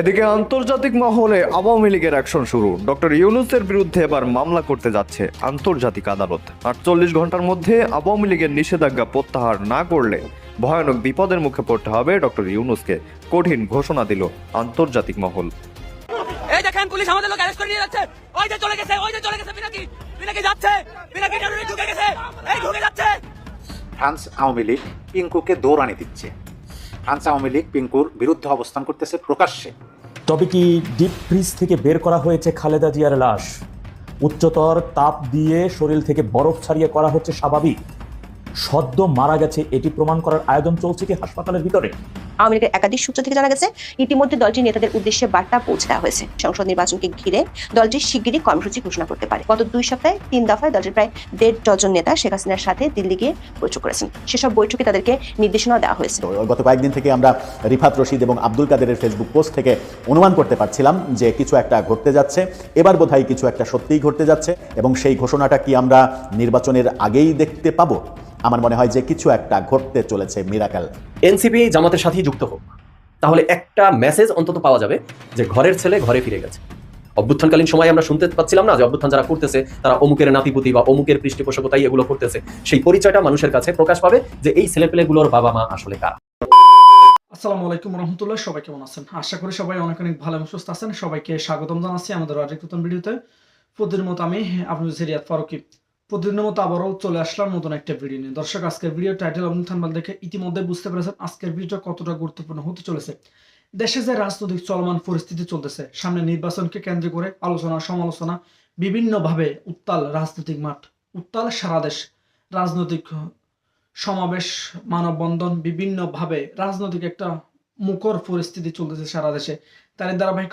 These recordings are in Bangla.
এদিকে আন্তর্জাতিক মহলে আওয়ামী লীগের অ্যাকশন শুরু। ডক্টর ইউনুসের বিরুদ্ধে এবার মামলা করতে যাচ্ছে আন্তর্জাতিক আদালত। আটচল্লিশ ঘণ্টার মধ্যে আওয়ামী লীগের নিষেধাজ্ঞা প্রত্যাহার না করলে ভয়ানক বিপদের মুখে পড়তে হবে ডক্টর ইউনুসকে কঠিন ঘোষণা দিল আন্তর্জাতিক মহল। এই দেখেন পুলিশ আমাদের লোক অ্যারেস্ট করে নিয়ে যাচ্ছে। ওই যে চলে গেছে ওই যে চলে গেছে পিনাকি পিনাকি যাচ্ছে পিনাকি ঢুকে গেছে এই ঢুকে যাচ্ছে। ফ্রান্স আওয়ামী লীগ পিঙ্কুকে দৌড়ানি দিচ্ছে। ফ্রান্স আওয়ামী লীগ পিঙ্কুর বিরুদ্ধে অবস্থান করতেছে প্রকাশ্যে। তবে কি ডিপ ফ্রিজ থেকে বের করা হয়েছে খালেদা জিয়ার লাশ? উচ্চতর তাপ দিয়ে শরীর থেকে বরফ ছাড়িয়ে করা হচ্ছে স্বাভাবিক। সদ্য মারা গেছে এটি প্রমাণ করার আয়োজন চলছে কি হাসপাতালের ভিতরে? আওয়ামী লীগের একাধিক সূত্র থেকে জানা গেছে, ইতিমধ্যে দলটির নেতাদের উদ্দেশ্যে বার্তা পৌঁছে দেওয়া হয়েছে। সংসদ নির্বাচনকে ঘিরে দলটি শিগগিরই কর্মসূচি ঘোষণা করতে পারে। গত দুই সপ্তাহে তিন দফায় দলটির প্রায় দেড় ডজন নেতা শেখ হাসিনার সাথে দিল্লি গিয়ে বৈঠক করেছেন। সেসব বৈঠকে তাদেরকে নির্দেশনা দেওয়া হয়েছে। গত কয়েকদিন থেকে আমরা রিফাত রশিদ এবং আব্দুল কাদেরের ফেসবুক পোস্ট থেকে অনুমান করতে পারছিলাম যে কিছু একটা ঘটতে যাচ্ছে। এবার বোধহয় কিছু একটা সত্যিই ঘটতে যাচ্ছে এবং সেই ঘোষণাটা কি আমরা নির্বাচনের আগেই দেখতে পাবো? আমার মনে হয় যে কিছু একটা ঘটতে চলেছে মিরাকেল। এনসিপি জামাতের সাথেই যুক্ত হোক। তাহলে একটা মেসেজ অন্তত পাওয়া যাবে যে ঘরের ছেলে ঘরে ফিরে গেছে। অভ্যুত্থানকালীন সময় আমরা শুনতে পাচ্ছিলাম না যে অভ্যুত্থান যারা করতেছে, তারা অমুকের নাতিপুতি বা অমুকের পৃষ্ঠপোষকতাই এগুলো করতেছে। সেই পরিচয়টা মানুষের কাছে প্রকাশ পাবে যে এই ছেলে ছেলেপেলেগুলোর বাবা মা আসলে কারা। আসসালামু আলাইকুম রহমতুল্লাহ, সবাই কেমন আছেন? আশা করি সবাই অনেক অনেক ভালো এবং সুস্থ আছেন। সবাইকে স্বাগতম জানাচ্ছি আমাদের আরেক নতুন ভিডিওতে। প্রতিদিনের মতো আমি আপনাদের ফারুকি। প্রতিদিনের মতো আবারও চলে আসলাম নতুন একটা ভিডিও নিয়ে। দর্শক, আজকের ভিডিও টাইটেল এবং থানবাল দেখে ইতিমধ্যে বুঝতে পেরেছেন আজকের ভিডিওটা কতটা গুরুত্বপূর্ণ হতে চলেছে। দেশে যে রাজনৈতিক চলমান পরিস্থিতি চলতেছে, সামনে নির্বাচনকে কেন্দ্র করে আলোচনা, সমালোচনা, বিভিন্নভাবে উত্তাল রাজনৈতিক মাঠ, উত্তাল সারা দেশ, রাজনৈতিক সমাবেশ, মানববন্ধন, বিভিন্নভাবে রাজনৈতিক একটা মুখর পরিস্থিতি চলতেছে সারা দেশে। তারই ধারাবাহিক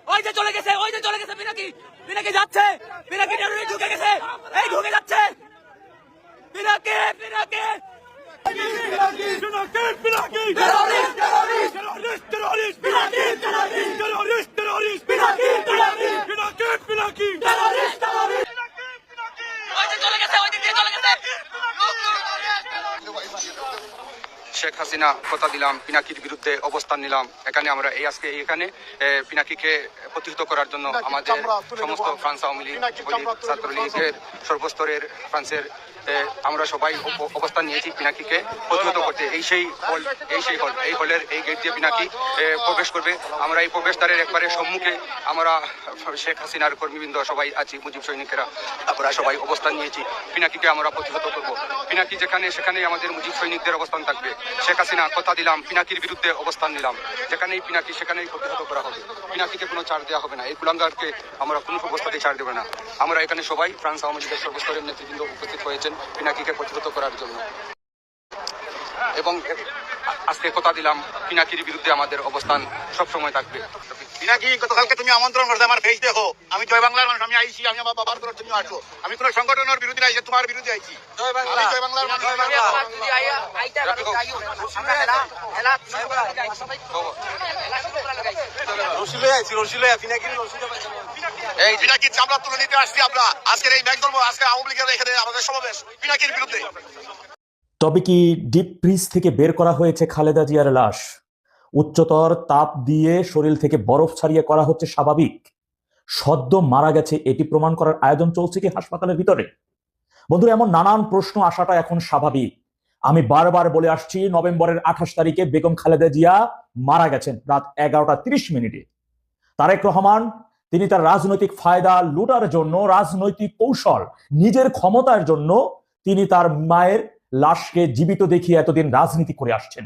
ওই যে চলে গেছে ওই যে চলে গেছে পিনাকি পিনাকি যাচ্ছে পিনাকি টেরোরিস্ট ঢুকে গেছে এই ঢুকে যাচ্ছে পিনাকি পিনাকি ওই যে চলে গেছে ওই দিক দিয়ে চলে গেছে শেখ হাসিনা কথা দিলাম পিনাকির বিরুদ্ধে অবস্থান নিলাম। এখানে আমরা এই আজকে এখানে পিনাকিকে প্রতিহত করার জন্য আমাদের সমস্ত ফ্রান্স আওয়ামী লীগ ছাত্রলীগের সর্বস্তরের ফ্রান্সের আমরা সবাই অবস্থান নিয়েছি পিনাকিকে প্রতিহত করতে। এই সেই হল, এই সেই হল, এই হলের এই গেট দিয়ে পিনাকি প্রবেশ করবে। আমরা এই প্রবেশদ্বারের একবারে সম্মুখে আমরা শেখ হাসিনার কর্মীবৃন্দ সবাই আছি, মুজিব সৈনিকেরা। আমরা সবাই অবস্থান নিয়েছি। পিনাকিকে আমরা প্রতিহত করব। পিনাকি যেখানে, সেখানেই আমাদের মুজিব সৈনিকদের অবস্থান থাকবে। শেখ হাসিনা, কথা দিলাম, পিনাকির বিরুদ্ধে অবস্থান নিলাম। যেখানেই পিনাকি, সেখানেই প্রতিহত করা হবে। পিনাকিকে কোনো ছাড় দেওয়া হবে না। এই কুলাঙ্গারকে আমরা কোনো অবস্থাতেই ছাড় দেবে না। আমরা এখানে সবাই, ফ্রান্স আওয়ামী লীগের সর্বস্তরের নেতৃবৃন্দ উপস্থিত হয়েছেন। পিনাকিকে প্রতিহত করার জন্য। এবং আজকে কথা দিলাম পিনাকির বিরুদ্ধে আমাদের অবস্থান সবসময় থাকবে। পিনাকি গতকালকে তুমি আমন্ত্রণ করতে আমার ফেস দেখো? আমি জয় বাংলার মানুষ আমি আইছি আমি আমার বাবার জন্য আসো। আমি কোন সংগঠনের বিরুদ্ধে আইছি তোমার বিরুদ্ধে আইছি। আমি জয় বাংলার মানুষ এই পিনাকির চামড়া তুলে নিতে আসছি আমরা। আজকের এই ব্যাগ ধরবো আজকে আওয়ামী লীগের এখানে আমাদের সমাবেশ পিনাকির বিরুদ্ধে। তবে কি ডিপ ফ্রিজ থেকে বের করা হয়েছে খালেদা জিয়ার লাশ? উচ্চতর তাপ দিয়ে শরীর থেকে বরফ ছাড়িয়ে করা হচ্ছে স্বাভাবিক। সদ্য মারা গেছে এটি প্রমাণ করার আয়োজন চলছে কি হাসপাতালের ভিতরে? বন্ধুরা, এমন নানান প্রশ্ন আসাটা এখন স্বাভাবিক। আমি বারবার বলে আসছি, নভেম্বরের আঠাশ তারিখে বেগম খালেদা জিয়া মারা গেছেন রাত এগারোটা তিরিশ মিনিটে। তারেক রহমান, তিনি তার রাজনৈতিক ফায়দা লুটার জন্য, রাজনৈতিক কৌশল, নিজের ক্ষমতার জন্য তিনি তার মায়ের লাশকে জীবিত দেখিয়ে এতদিন রাজনীতি করে আসছেন।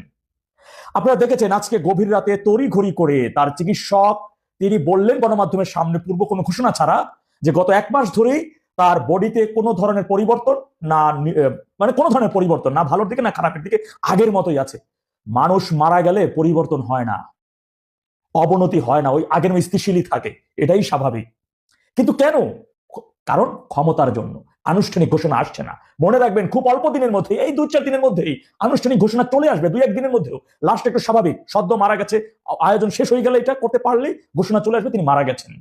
আপনারা দেখেছেন আজকে গভীর রাতে তড়িঘড়ি করে তার চিকিৎসক তিনি বললেন গণমাধ্যমের সামনে পূর্ব কোনো ঘোষণা ছাড়া যে গত এক মাস ধরেই তার বডিতে কোনো ধরনের পরিবর্তন না মানে কোনো ধরনের পরিবর্তন না ভালোর দিকে না খারাপের দিকে আগের মতোই আছে। মানুষ মারা গেলে পরিবর্তন হয় না, অবনতি হয় না, ওই আগের স্থিতিশীলই থাকে, এটাই স্বাভাবিক। কিন্তু কেন? কারণ ক্ষমতার জন্য। আনুষ্ঠানিক ঘোষণা আসছে না। মনে রাখবেন, খুব অল্প দিনের মধ্যে এই দুই চার দিনের মধ্যেই আনুষ্ঠানিক ঘোষণা চলে আসবে দুই এক দিনের মধ্যেও। লাস্ট একটু স্বাভাবিক, সদ্য মারা গেছে, আয়োজন শেষ হয়ে গেলে এটা করতে পারলেই ঘোষণা চলে আসবে, তিনি মারা গেছেন।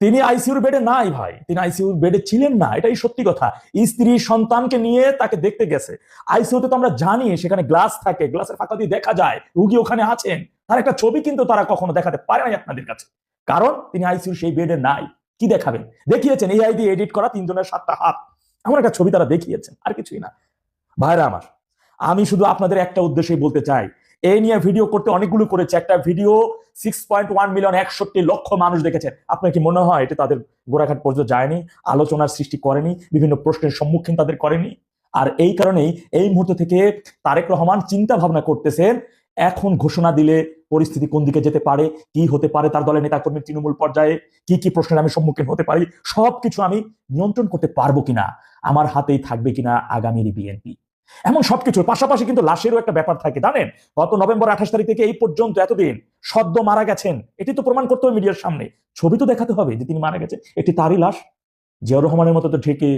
তিনি আইসিইউর বেডে নাই ভাই, তিনি আইসিইউর বেডে ছিলেন না, এটাই সত্যি কথা। স্ত্রী সন্তানকে নিয়ে তাকে দেখতে গেছে। আইসিইউতে তো আমরা জানি, সেখানে গ্লাস থাকে, গ্লাসের ফাঁকা দিয়ে দেখা যায়, রুগী ওখানে আছেন। তার একটা ছবি কিন্তু তারা কখনো দেখাতে পারে নাই আপনাদের কাছে। কারণ তিনি আইসিইউর সেই বেডে নাই। কি দেখাবেন দেখিয়েছেন, এই আই দিয়ে এডিট করা তিনজনের সাতটা হাত। এমন একটা ছবি তারা দেখিয়েছেন, আর কিছুই না। ভাইরা আমার, আমি শুধু আপনাদের একটা উদ্দেশ্যেই বলতে চাই, এই নিয়ে ভিডিও করতে অনেকগুলো করেছে। একটা video six point one million একষট্টি লক্ষ মানুষ দেখেছেন আপনার কি মনে হয় এটা তাদের গোড়াঘাট পর্যন্ত যায়নি? আলোচনার সৃষ্টি করেনি? বিভিন্ন প্রশ্নের সম্মুখীন তাদের করেনি? আর এই কারণেই এই মুহূর্ত থেকে তারেক রহমান চিন্তা ভাবনা করতেছেন, এখন ঘোষণা দিলে পরিস্থিতি কোন দিকে যেতে পারে, কি হতে পারে তার দলের নেতাকর্মী তৃণমূল পর্যায়ে, কি কি প্রশ্নের আমি সম্মুখীন হতে পারি, সবকিছু আমি নিয়ন্ত্রণ করতে পারব কিনা, আমার হাতেই থাকবে কিনা আগামীর বিএনপি। এমন সবকিছুর পাশাপাশি কিন্তু লাশেরও একটা ব্যাপার থাকে, জানেন? গত নভেম্বর আঠাশ তারিখ থেকে এই পর্যন্ত এতদিন সদ্য মারা গেছেন, এটি তো প্রমাণ করতে হবে মিডিয়ার সামনে, ছবি তো দেখাতে হবে যে তিনি মারা গেছেন, এটি তারই লাশ। জিয়াউর রহমানের মতো তো ঢেকে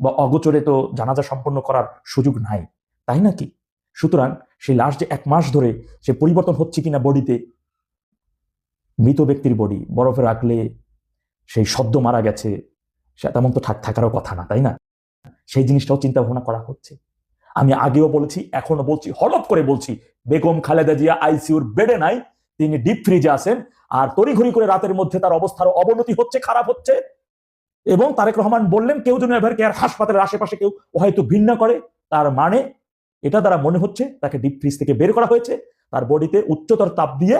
বা অগোচরে তো জানাজা সম্পন্ন করার সুযোগ নাই, তাই নাকি সুতরাং সেই লাশ যে এক মাস ধরে সে পরিবর্তন হচ্ছে কিনা বডিতে, মৃত ব্যক্তির বডি, বরফে রাখলে সেই সদ্য মারা গেছে, সে তেমন তো থাক থাকারও কথা না, তাই না? সেই জিনিসটাও চিন্তা ভাবনা করা হচ্ছে। আমি আগেও বলেছি এখনও বলছি হলপ করে বলছি, বেগম খালেদা জিয়া আইসিউর বেডে নাই, তিনি ডিপ ফ্রিজে আছেন, আর তড়িঘড়ি করে রাতের মধ্যে তার অবস্থার অবনতি হচ্ছে, খারাপ হচ্ছে। এবং তারেক রহমান বললেন, কেউ যেন এভার কেয়ার হাসপাতালের আশেপাশে কেউ হয়তো ভিন্ন করে, তার মানে এটা দ্বারা মনে হচ্ছে তাকে ডিপ ফ্রিজ থেকে বের করা হয়েছে। তার বডিতে উচ্চতর তাপ দিয়ে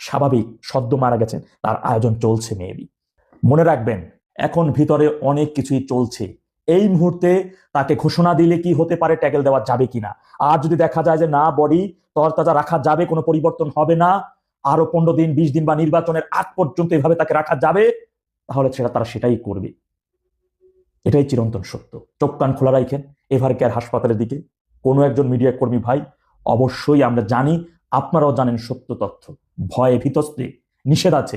স্বাভাবিক সদ্য মারা গেছেন। তার আয়োজন চলছে মেবি মনে রাখবেন, এখন ভিতরে অনেক কিছুই চলছে। এই মুহূর্তে তাকে ঘোষণা দিলে কি হতে পারে, ট্যাগেল দেওয়া যাবে কিনা আর যদি দেখা যায় যে না, বডি তরতাজা রাখা যাবে, কোনো পরিবর্তন হবে না, আরও পনেরো দিন, বিশ দিন বা নির্বাচনের আগ পর্যন্ত এভাবে তাকে রাখা যাবে, তাহলে সেটা তারা সেটাই করবে। এটাই চিরন্তন সত্য। চোখ কান খোলা রাখেন এভার কেয়ার হাসপাতালের দিকে। কোনো একজন মিডিয়া কর্মী, ভাই, অবশ্যই আমরা জানি, আপনারাও জানেন সত্য তথ্য। ভয়ে ভীতস্তে নিষেধ আছে,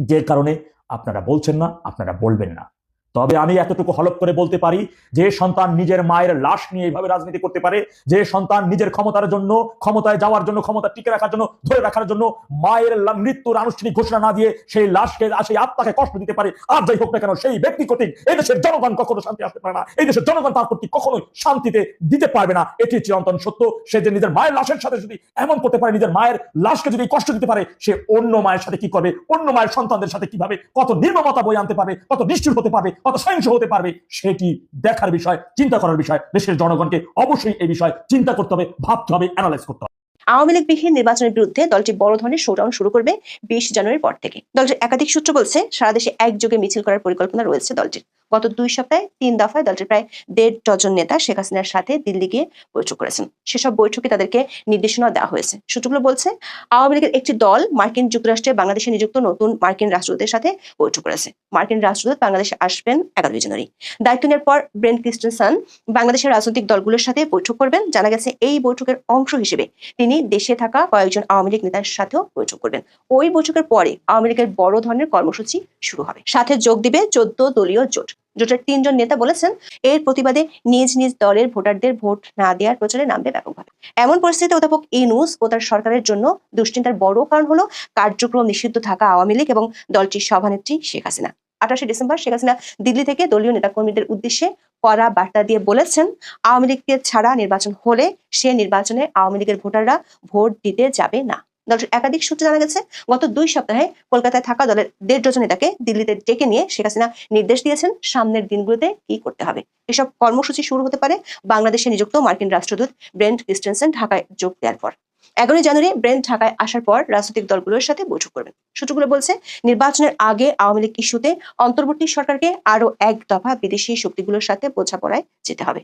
যে কারণে আপনারা বলছেন না, আপনারা বলবেন না। তবে আমি এতটুকু হলপ করে বলতে পারি, যে সন্তান নিজের মায়ের লাশ নিয়ে এইভাবে রাজনীতি করতে পারে, যে সন্তান নিজের ক্ষমতার জন্য, ক্ষমতায় যাওয়ার জন্য, ক্ষমতা টিকে রাখার জন্য, ধরে রাখার জন্য মায়ের মৃত্যুর আনুষ্ঠানিক ঘোষণা না দিয়ে সেই লাশকে, সেই আত্মাকে কষ্ট দিতে পারে। আর যাই হোক না কেন, সেই ব্যক্তি কর্তৃক এই দেশের জনগণ কখনো শান্তি আসতে পারে না। এই দেশের জনগণ তার প্রতি কখনোই শান্তিতে দিতে পারবে না। এটি চিরন্তন সত্য। সে যে নিজের মায়ের লাশের সাথে যদি এমন করতে পারে, নিজের মায়ের লাশকে যদি কষ্ট দিতে পারে, সে অন্য মায়ের সাথে কি করবে? অন্য মায়ের সন্তানদের সাথে কীভাবে? কত নির্মমতা বই আনতে পারবে? কত নিষ্ঠুর হতে পারবে? কত সহিংস হতে পারবে, সেটি দেখার বিষয়, চিন্তা করার বিষয়। দেশের জনগণকে অবশ্যই এই বিষয় চিন্তা করতে হবে, ভাবতে হবে অ্যানালাইজ করতে হবে। আওয়ামী লীগ বিহীন নির্বাচনের বিরুদ্ধে দলটি বড় ধরনের শোডাউন শুরু করবে বিশ জানুয়ারির পর থেকে। দলটির একাধিক সূত্র বলছে, সারা দেশে একযোগে মিছিল করার পরিকল্পনা রয়েছে দলটির। গত দুই সপ্তাহে তিন দফায় দলটির প্রায় দেড় ডজন নেতা শেখ হাসিনার সাথে দিল্লি গিয়ে বৈঠক করেছেন। সেসব বৈঠকে তাদেরকে নির্দেশনা দেওয়া হয়েছে। সূত্রগুলো বলছে, আওয়ামী লীগের একটি দল মার্কিন যুক্তরাষ্ট্রে বাংলাদেশে নিযুক্ত নতুন মার্কিন রাষ্ট্রদূতের সাথে বৈঠক করেছে। মার্কিন রাষ্ট্রদূত বাংলাদেশে আসবেন এগারোই জানুয়ারি। দায়িত্ব নেওয়ার পর ব্রেন ক্রিস্টেনসন বাংলাদেশের রাজনৈতিক দলগুলোর সাথে বৈঠক করবেন। জানা গেছে, এই বৈঠকের অংশ হিসেবে তিনি দেশে থাকা কয়েকজন আওয়ামী লীগ নেতার সাথেও বৈঠক করবেন। ওই বৈঠকের পরে আওয়ামী লীগের বড় ধরনের কর্মসূচি শুরু হবে। সাথে যোগ দিবে চোদ্দ দলীয় জোট। জোটের তিনজন নেতা বলেছেন, এর প্রতিবাদে নিজ নিজ দলের ভোটারদের ভোট না দেওয়ার প্রচারে নামবে ব্যাপকভাবে। এমন পরিস্থিতিতে অধ্যাপক ইনুস ও তার সরকারের জন্য দুশ্চিন্তার বড় কারণ হলো কার্যক্রম নিষিদ্ধ থাকা আওয়ামী লীগ এবং দলটির সভানেত্রী শেখ হাসিনা। আঠাশে ডিসেম্বর শেখ হাসিনা দিল্লি থেকে দলীয় নেতাকর্মীদের উদ্দেশ্যে করা বার্তা দিয়ে বলেছেন, আওয়ামী লীগকে ছাড়া নির্বাচন হলে সে নির্বাচনে আওয়ামী লীগের ভোটাররা ভোট দিতে যাবে না। দলটির একাধিক সূত্রে জানা গেছে, গত দুই সপ্তাহে কলকাতায় থাকা দলের দেড় ডজন নেতাকে দিল্লিতে ডেকে নিয়ে শেখ হাসিনা নির্দেশ দিয়েছেন সামনের দিনগুলোতে কি করতে হবে। এসব কর্মসূচি শুরু হতে পারে বাংলাদেশে নিযুক্ত মার্কিন রাষ্ট্রদূত ব্রেন্ট ক্রিস্টেনসেন ঢাকায় যোগ দেওয়ার পর। এগারোই জানুয়ারি ব্রেন ঢাকায় আসার পর রাজনৈতিক দলগুলোর সাথে বৈঠক করবেন। সূত্রগুলো বলছে, নির্বাচনের আগে আওয়ামী লীগ ইস্যুতে অন্তর্বর্তী সরকারকে আরও এক দফা বিদেশি শক্তিগুলোর সাথে বোঝাপড়ায় যেতে হবে।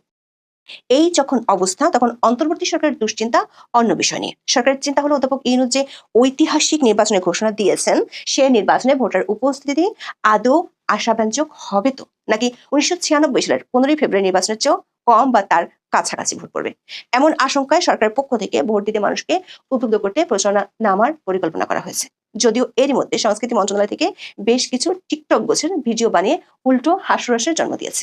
এই যখন অবস্থা, তখন অন্তর্বর্তী সরকারের দুশ্চিন্তা অন্য বিষয় নিয়ে। সরকারের চিন্তা হলো অধ্যাপক ইনুজ যে ঐতিহাসিক নির্বাচনের ঘোষণা দিয়েছেন, সে নির্বাচনে ভোটার উপস্থিতি আদৌ আশাব্যঞ্জক হবে তো? নাকি উনিশশো ছিয়ানব্বই সালের পনেরোই ফেব্রুয়ারি নির্বাচনের চেয়েও কম বা তার কাছাকাছি ভোট পড়বে? এমন আশঙ্কায় সরকারের পক্ষ থেকে ভোট দিতে মানুষকে উদ্বুদ্ধ করতে প্রচারণা নামার পরিকল্পনা করা হয়েছে। যদিও এরই মধ্যে সংস্কৃতি মন্ত্রণালয় থেকে বেশ কিছু টিকটক গোছের ভিডিও বানিয়ে উল্টো হাস্যরসের জন্ম দিয়েছে।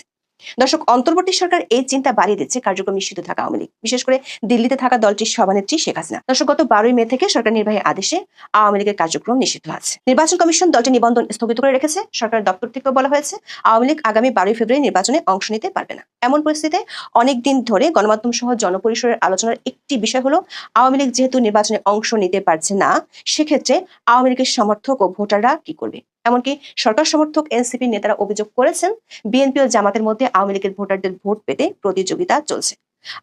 দর্শক, অন্তর্বর্তী সরকার এই চিন্তা বাড়িয়ে দিচ্ছে কার্যক্রম নিষিদ্ধ থাকা আওয়ামী লীগ। বিশেষ করে দিল্লিতে থাকা দলটির সভানেত্রী শেখ হাসিনা। দর্শক, গত বারোই মে থেকে সরকার নির্বাহী আদেশে আওয়ামী লীগের কার্যক্রম নিষিদ্ধ আছে। নির্বাচন কমিশন দলটি নিবন্ধন স্থগিত করে রেখেছে। সরকার দপ্তর থেকেও বলা হয়েছে, আওয়ামী লীগ আগামী বারোই ফেব্রুয়ারি নির্বাচনে অংশ নিতে পারবে না। এমন পরিস্থিতিতে অনেক দিন ধরে গণমাধ্যম সহ জনপরিসরের আলোচনার একটি বিষয় হলো, আওয়ামী লীগ যেহেতু নির্বাচনে অংশ নিতে পারছে না, সেক্ষেত্রে আওয়ামী লীগের সমর্থক ও ভোটাররা কি করবে? এমনকি সরকার সমর্থক এনসিপি নেতারা অভিযোগ করেছেন, বিএনপি ও জামাতের মধ্যে আওয়ামী লীগের ভোটারদের ভোট পেতে প্রতিযোগিতা চলছে।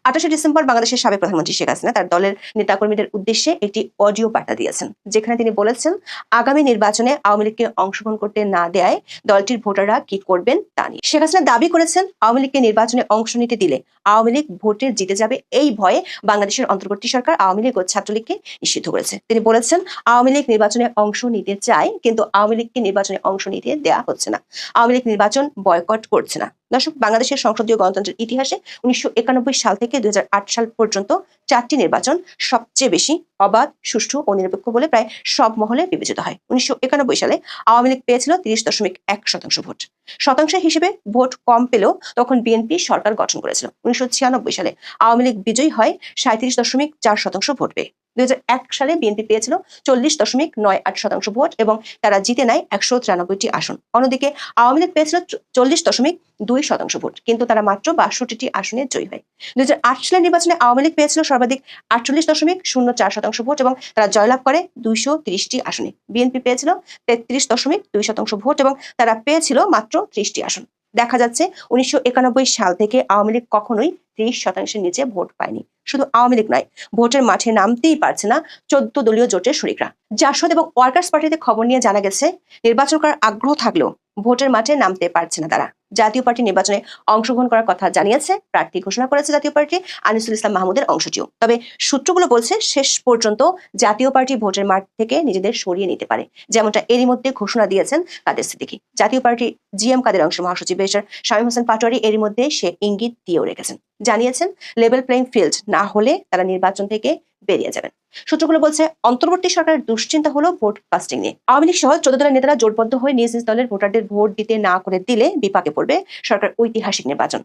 আঠাশে ডিসেম্বর বাংলাদেশের সাবেক প্রধানমন্ত্রী শেখ হাসিনা তার দলের নেতাকর্মীদের উদ্দেশ্যে একটি অডিও বার্তা দিয়েছেন, যেখানে তিনি বলেছেন, আগামী নির্বাচনে আওয়ামী লীগকে অংশগ্রহণ করতে না দেয় দলটির ভোটাররা কি করবেন তা নিয়ে। শেখ হাসিনা দাবি করেছেন, আওয়ামী লীগকে নির্বাচনে অংশ নিতে দিলে আওয়ামী লীগ ভোটে জিতে যাবে এই ভয়ে বাংলাদেশের অন্তর্বর্তী সরকার আওয়ামী লীগ ও ছাত্রলীগকে নিষিদ্ধ করেছে। তিনি বলেছেন, আওয়ামী লীগ নির্বাচনে অংশ নিতে চায়, কিন্তু আওয়ামী লীগকে নির্বাচনে অংশ নিতে দেওয়া হচ্ছে না। আওয়ামী লীগ নির্বাচন বয়কট করছে না। দর্শক, বাংলাদেশের সংসদীয় গণতন্ত্রের ইতিহাসে উনিশশো একানব্বই সাল থেকে দুই সাল পর্যন্ত চারটি নির্বাচন সবচেয়ে বেশি অবাধ, সুষ্ঠু ও নিরপেক্ষ বলে প্রায় সব মহলে বিবেচিত হয়। উনিশশো একানব্বই সালে আওয়ামী লীগ পেয়েছিল তিরিশ দশমিক এক শতাংশ ভোট। শতাংশ হিসেবে ভোট কম পেলেও তখন বিএনপি সরকার গঠন করেছিল। উনিশশো ছিয়ানব্বই সালে আওয়ামী লীগ বিজয়ী হয় সাঁত্রিশ দশমিক চার শতাংশ ভোট পেয়ে। দুই হাজার এক সালে বিএনপি পেয়েছিল চল্লিশ দশমিক নয় আট শতাংশ ভোট এবং তারা জিতে নেয় একশো তিরানব্বইটি আসন। অন্যদিকে আওয়ামী লীগ পেয়েছিল চল্লিশ দশমিক দুই শতাংশ ভোট, কিন্তু তারা মাত্র বাষট্টিটি আসনে জয়ী হয়। দুই হাজার আট সালের নির্বাচনে আওয়ামী লীগ পেয়েছিল সর্বাধিক আটচল্লিশ দশমিক শূন্য চার শতাংশ ভোট এবং তারা জয়লাভ করে দুইশো তিরিশটি আসনে। বিএনপি পেয়েছিল তেত্রিশ দশমিক দুই শতাংশ ভোট এবং তারা পেয়েছিল মাত্র ত্রিশটি আসন। দেখা যাচ্ছে উনিশশো একানব্বই সাল থেকে আওয়ামী লীগ কখনোই ত্রিশ শতাংশের নিচে ভোট পায়নি। শুধু আওয়ামী লীগ নয়, ভোটের মাঠে নামতেই পারছে না চোদ্দ দলীয় জোটের শরিকরা। জাসদ এবং ওয়ার্কার্স পার্টিতে খবর নিয়ে জানা গেছে, নির্বাচন করার আগ্রহ থাকলেও ভোটের মাঠে নামতে পারছে না তারা। জাতীয় পার্টি নির্বাচনে অংশগ্রহণ করার কথা জানিয়েছে, প্রার্থী ঘোষণা করেছে জাতীয় পার্টি আনিসুল ইসলাম মাহমুদের অংশটিও। তবে সূত্রগুলো বলছে শেষ পর্যন্ত জাতীয় পার্টি ভোটের মাঠ থেকে নিজেদের সরিয়ে নিতে পারে, যেমনটা এরই মধ্যে ঘোষণা দিয়েছেন কাদের সিদ্দিকি। জাতীয় পার্টি জিএম কাদের অংশ মহাসচিব বেশার শামীম হোসেন পাটোয়ারি এরই মধ্যে সে ইঙ্গিত দিয়েও রেখেছেন। জানিয়েছেন লেভেল প্লেইং ফিল্ড না হলে তারা নির্বাচন থেকে বেরিয়ে যাবেন। সূত্রগুলো বলছে, অন্তর্বর্তী সরকারের দুশ্চিন্তা হলো ভোট কাস্টিং নিয়ে। আওয়ামী লীগ সহ চোদ্দ দলের নেতারা জোটবদ্ধ হয়ে নিজ নিজ দলের ভোটারদের ভোট দিতে না করে দিলে বিপাকে পড়বে সরকার ঐতিহাসিক নির্বাচন।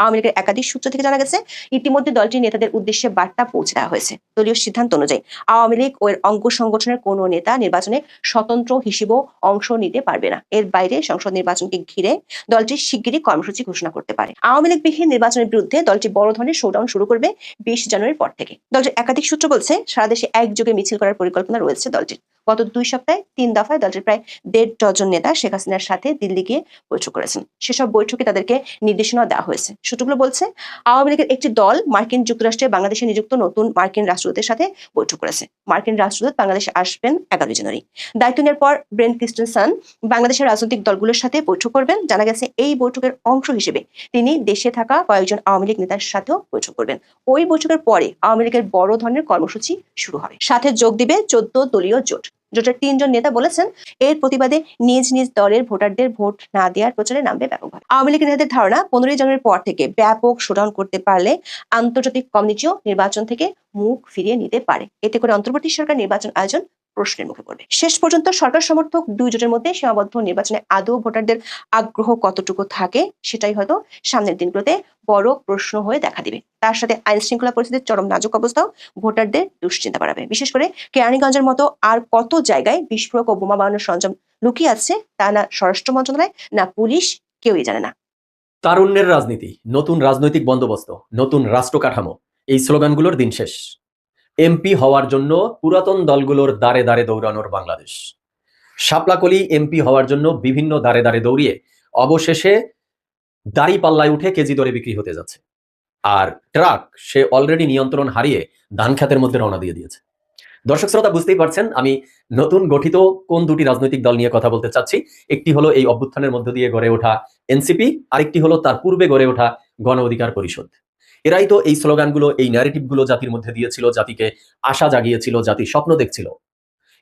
আওয়ামী লীগের একাধিক সূত্র থেকে জানা গেছে, ইতিমধ্যে দলটির নেতাদের উদ্দেশ্যে বার্তা পৌঁছে দেওয়া হয়েছে। দলীয় সিদ্ধান্ত অনুযায়ী, আওয়ামী লীগ ও এর অঙ্গ সংগঠনের কোনো নেতা নির্বাচনে স্বতন্ত্র হিসেবেও অংশ নিতে পারবে না। এর বাইরে সংসদ নির্বাচনকে ঘিরে দলটি শিগগিরই কর্মসূচি ঘোষণা করতে পারে। আওয়ামী লীগ বিহীন নির্বাচনের বিরুদ্ধে দলটি বড় ধরনের শোডাউন শুরু করবে বিশ জানুয়ারির পর থেকে। দলটির একাধিক সূত্র বলছে, সারা দেশে একযোগে মিছিল করার পরিকল্পনা রয়েছে দলটির। গত দুই সপ্তাহে তিন দফায় দলটির প্রায় দেড় ডজন নেতা শেখ হাসিনার সাথে দিল্লি গিয়ে বৈঠক করেছেন। সেসব বৈঠকে তাদেরকে নির্দেশনা দেওয়া হয়েছে। সূত্রগুলো বলছে, আওয়ামী লীগের একটি দল মার্কিন যুক্তরাষ্ট্রে বাংলাদেশে নিযুক্ত নতুন মার্কিন রাষ্ট্রদূতের সাথে বৈঠক করেছে। মার্কিন রাষ্ট্রদূত বাংলাদেশে আসবেন এগারোই জানুয়ারি। দায়িত্ব নেওয়ার পর ব্রেন ক্রিস্টেনসন বাংলাদেশের রাজনৈতিক দলগুলোর সাথে বৈঠক করবেন। জানা গেছে, এই বৈঠকের অংশ হিসেবে তিনি দেশে থাকা কয়েকজন আওয়ামী লীগ নেতার সাথেও বৈঠক করবেন। ওই বৈঠকের পরে আওয়ামী লীগের বড় ধরনের কর্মসূচি শুরু হবে। সাথে যোগ দিবে চোদ্দ দলীয় জোট। জোটের তিনজন নেতা বলেছেন, এর প্রতিবাদে নিজ নিজ দলের ভোটারদের ভোট না দেওয়ার প্রচারে নামবে ব্যাপকভাবে আওয়ামী লীগের নেতাদের ধারণা, পনেরোই জানুয়ারির পর থেকে ব্যাপক শোডাউন করতে পারলে আন্তর্জাতিক কমিটিও নির্বাচন থেকে মুখ ফিরিয়ে নিতে পারে। এতে করে অন্তর্বর্তী সরকার নির্বাচন আয়োজন প্রশ্নের মুখে পড়বে। শেষ পর্যন্ত সরকার সমর্থক দুই জোটের মধ্যে সীমাবদ্ধ নির্বাচনে আদৌ ভোটারদের আগ্রহ কতটুকু থাকে সেটাই হয়তো সামনের দিনগুলোতে বড় প্রশ্ন হয়ে দেখা দিবে। তার সাথে আইন শৃঙ্খলা পরিস্থিতির চরম নাজুক অবস্থাও ভোটারদের দুশ্চিন্তা বাড়াবে। বিশেষ করে কেরানীগঞ্জের মতো আর কত জায়গায় বিস্ফোরক ও বোমা বানানোর সরঞ্জাম লুকিয়ে আছে তা না স্বরাষ্ট্র মন্ত্রণালয় না পুলিশ কেউই জানে না। তারুণ্যের রাজনীতি, নতুন রাজনৈতিক বন্দোবস্ত, নতুন রাষ্ট্র কাঠামো এই স্লোগানগুলোর দিন শেষ। এমপি হওয়ার জন্য পুরাতন দলগুলোর দাঁড়ে দাঁড়ে দৌড়ানোর বাংলাদেশ। শাপলাকলি এমপি হওয়ার জন্য বিভিন্ন দাঁড়ে দাঁড়ে দৌড়িয়ে অবশেষে দাড়ি পাল্লায় উঠে কেজি দরে বিক্রি হতে যাচ্ছে। আর ট্রাক, সে অলরেডি নিয়ন্ত্রণ হারিয়ে ধান খাতের মধ্যে রওনা দিয়ে দিয়েছে। দর্শক শ্রোতা, বুঝতেই পারছেন, আমি নতুন গঠিত কোন দুটি রাজনৈতিক দল নিয়ে কথা বলতে চাচ্ছি? একটি হলো এই অভ্যুত্থানের মধ্য দিয়ে গড়ে ওঠা এনসিপি, আরেকটি হলো তার পূর্বে গড়ে ওঠা গণ অধিকার পরিষদ। এরাই তো এই স্লোগানগুলো, এই ন্যারেটিভগুলো জাতির মধ্যে দিয়েছিল, জাতিকে আশা জাগিয়েছিল জাতি স্বপ্ন দেখছিল।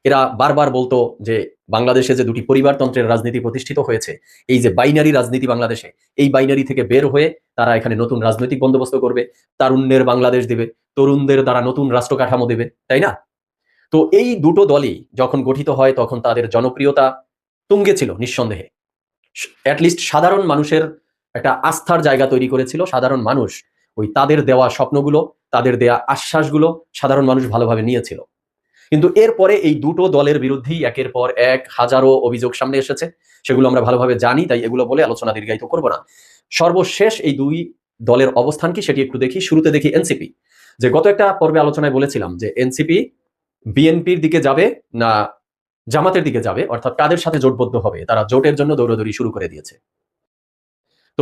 এরা বারবার বলতো যে বাংলাদেশে যে দুটি পরিবারতন্ত্রের রাজনীতি প্রতিষ্ঠিত হয়েছে, এই যে বাইনারি রাজনীতি বাংলাদেশে, এই বাইনারি থেকে বের হয়ে তারা এখানে নতুন রাজনৈতিক বন্দোবস্ত করবে, তারুণ্যের বাংলাদেশ দেবে, তরুণদের দ্বারা নতুন রাষ্ট্র কাঠামো দেবে, তাই না? তো এই দুটো দলই যখন গঠিত হয়, তখন তাদের জনপ্রিয়তা তুঙ্গে ছিল নিঃসন্দেহে। অ্যাটলিস্ট সাধারণ মানুষের একটা আস্থার জায়গা তৈরি করেছিল, সাধারণ মানুষ ওই তাদের দেওয়া স্বপ্নগুলো, তাদের দেয়া আশ্বাসগুলো সাধারণ মানুষ ভালোভাবে নিয়েছিল। কিন্তু এরপরে এই দুটো দলের বিরুদ্ধেই একের পর এক হাজারো অভিযোগ সামনে এসেছে। সেগুলো আমরা ভালোভাবে জানি, তাই এগুলো বলে আলোচনা দীর্ঘায়িত করব না। সর্বশেষ এই দুই দলের অবস্থান কি সেটি একটু দেখি। শুরুতে দেখি এনসিপি। যে গত একটা পর্বে আলোচনায় বলেছিলাম যে এনসিপি বিএনপির দিকে যাবে না জামাতের দিকে যাবে, অর্থাৎ কাদের সাথে জোটবদ্ধ হবে, তারা জোটের জন্য দৌড়দৌড়ি শুরু করে দিয়েছে।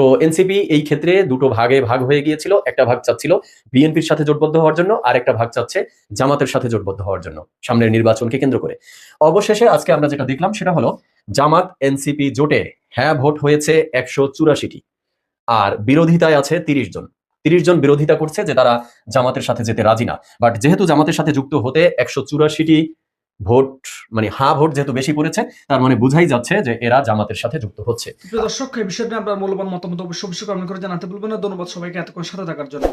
তো এনসিপি এই ক্ষেত্রে দুটো ভাগে ভাগ হয়ে গিয়েছিল। একটা ভাগ চাচ্ছিল বিএনপির সাথে জোটবদ্ধ হওয়ার জন্য, আর একটা ভাগ চাচ্ছে জামাতের সাথে জোটবদ্ধ হওয়ার জন্য, সামনের নির্বাচনকে কেন্দ্র করে। অবশেষে আজকে আমরা যেটা দেখলাম সেটা হলো জামাত এনসিপি জোটে হ্যাঁ ভোট হয়েছে একশো চুরাশিটি, আর বিরোধিতায় আছে তিরিশ জন। তিরিশ জন বিরোধিতা করছে যে তারা জামাতের সাথে যেতে রাজি না। বাট যেহেতু জামাতের সাথে যুক্ত হতে একশো চুরাশিটি ভোট মানে হা ভোট যেহেতু বেশি পড়েছে, তার মানে বোঝাই যাচ্ছে যে এরা জামাতের সাথে যুক্ত হচ্ছে। দর্শক, এই বিষয়টি আপনার মূল্যবান মতামত অবশ্যই অবশ্যই কমেন্ট করে জানাতে ভুলবেন না। ধন্যবাদ সবাইকে এতক্ষণ সাথে থাকার জন্য।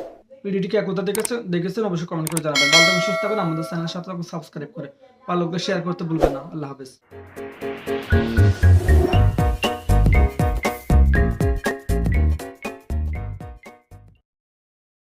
ভিডিওটিকে একতা দেখেছেন দেখেছেন অবশ্যই কমেন্ট করে জানাবেন। ভালো থাকবেন, সুস্থ থাকবেন, আমাদের চ্যানেল সাথে সাবস্ক্রাইব করে ভালো শেয়ার করতে ভুলবেন না। আল্লাহ হাফেজ।